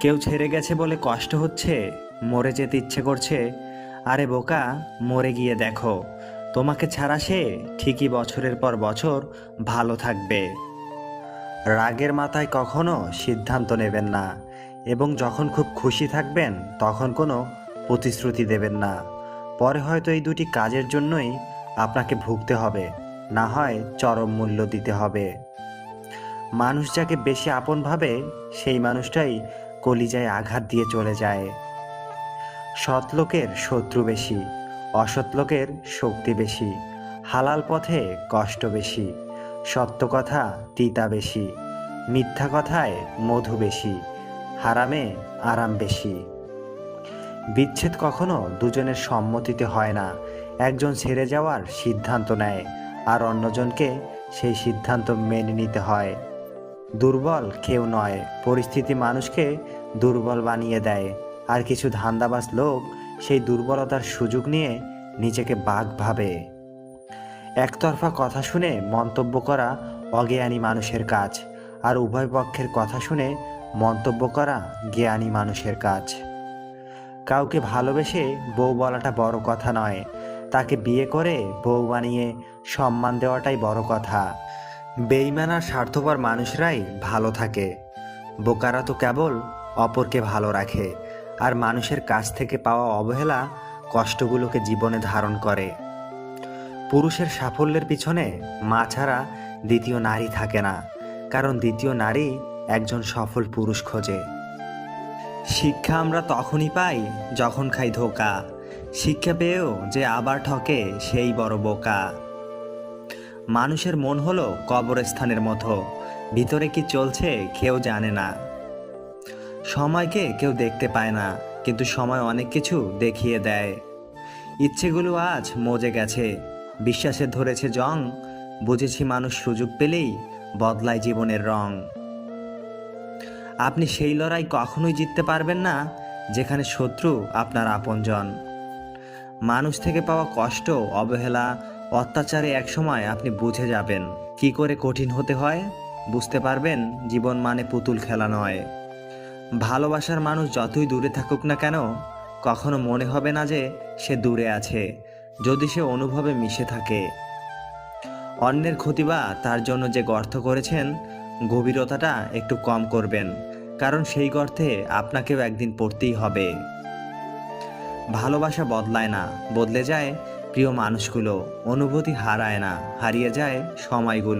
কেউ ছেড়ে গেছে বলে কষ্ট হচ্ছে? মরে যেতে ইচ্ছে করছে? আরে বোকা, মরে গিয়ে দেখো। তোমাকে ছাড়া সে ঠিকই বছরের পর বছর ভালো থাকবে। রাগের মাথায় কখনো সিদ্ধান্ত নেবেন না এবং যখন খুব খুশি থাকবেন, তখন কোনো প্রতিশ্রুতি দেবেন না। পরে হয়তো এই দুটি কাজের জন্যই আপনাকে ভুগতে হবে, না হয় চরম মূল্য দিতে হবে। মানুষ যাকে বেশি আপন ভাবে, সেই মানুষটাই কলিজায় আঘাত দিয়ে চলে যায়। সৎ লোকের শত্রু বেশি অসৎ লোকের শক্তি বেশি, হালাল পথে কষ্ট বেশি, সত্য কথা তিতা বেশি, মিথ্যা কথায় মধু বেশি, হারামে আরাম বেশি। বিচ্ছেদ কখনো দুজনের সম্মতিতে হয় না, একজন ছেড়ে যাওয়ার সিদ্ধান্ত নেয় আর অন্যজনকে সেই সিদ্ধান্ত মেনে নিতে হয়। দুর্বল কেউ নয়। পরিস্থিতি মানুষকে দুর্বল বানিয়ে দেয়। আর কিছু ধান্দাবাজ লোক সেই দুর্বলতার সুযোগ নিয়ে নিজেকে বাঘ ভাবে। একতরফা কথা শুনে মন্তব্য করা অজ্ঞানী মানুষের কাজ, আর উভয় পক্ষের কথা শুনে মন্তব্য করা জ্ঞানী মানুষের কাজ। কাউকে ভালোবেসে বউ বলাটা বড় কথা নয়, তাকে বিয়ে করে বউ বানিয়ে সম্মান দেওয়াটাই বড় কথা। বেইমান স্বার্থপর মানুষরাই ভালো থাকে। বোকারা তো কেবল অপরকে ভালো রাখে, আর মানুষের কাছ থেকে পাওয়া অবহেলা কষ্টগুলোকে জীবনে ধারণ করে। পুরুষের সাফল্যের পিছনে মা ছাড়া দ্বিতীয় নারী থাকে না, কারণ দ্বিতীয় নারী একজন সফল পুরুষ খোঁজে। শিক্ষা আমরা তখনই পাই যখন খাই ধোকা, শিক্ষা পেয়েও যে আবার ঠকে সেই বড় বোকা। মানুষের মন হলো কবরস্থানের মতো। ভিতরে কি চলছে কেউ জানে না। সময়কে কেউ দেখতে পায় না, কিন্তু সময় অনেক কিছু দেখিয়ে দেয়। ইচ্ছেগুলো আজ মজে গেছে, বিশ্বাসে ধরেছে জং, বুঝেছি মানুষ সুযোগ পেলেই বদলায় জীবনের রং। আপনি সেই লড়াই কখনোই জিততে পারবেন না, যেখানে শত্রু আপনার আপনজন। মানুষ থেকে পাওয়া কষ্ট, অবহেলা অত্যাচারে একসময় আপনি বুঝে যাবেন। কি করে কঠিন হতে হয়? বুঝতে পারবেন, জীবন মানে পুতুল খেলা নয়। ভালোবাসার মানুষ যতই দূরে থাকুক না কেন, কখনো মনে হবে না যে সে দূরে আছে, যদি সে অনুভবে মিশে থাকে। অন্যের ক্ষতি বা তার জন্য যে গর্ত করেছেন, গভীরতাটা একটু কম করবেন, কারণ সেই গর্তে আপনাকেও একদিন পড়তেই হবে। ভালোবাসা বদলায় না, বদলে যায় প্রিয় মানুষগুলো অনুভূতি হারায় না হারিয়ে যায় সময়গুলো।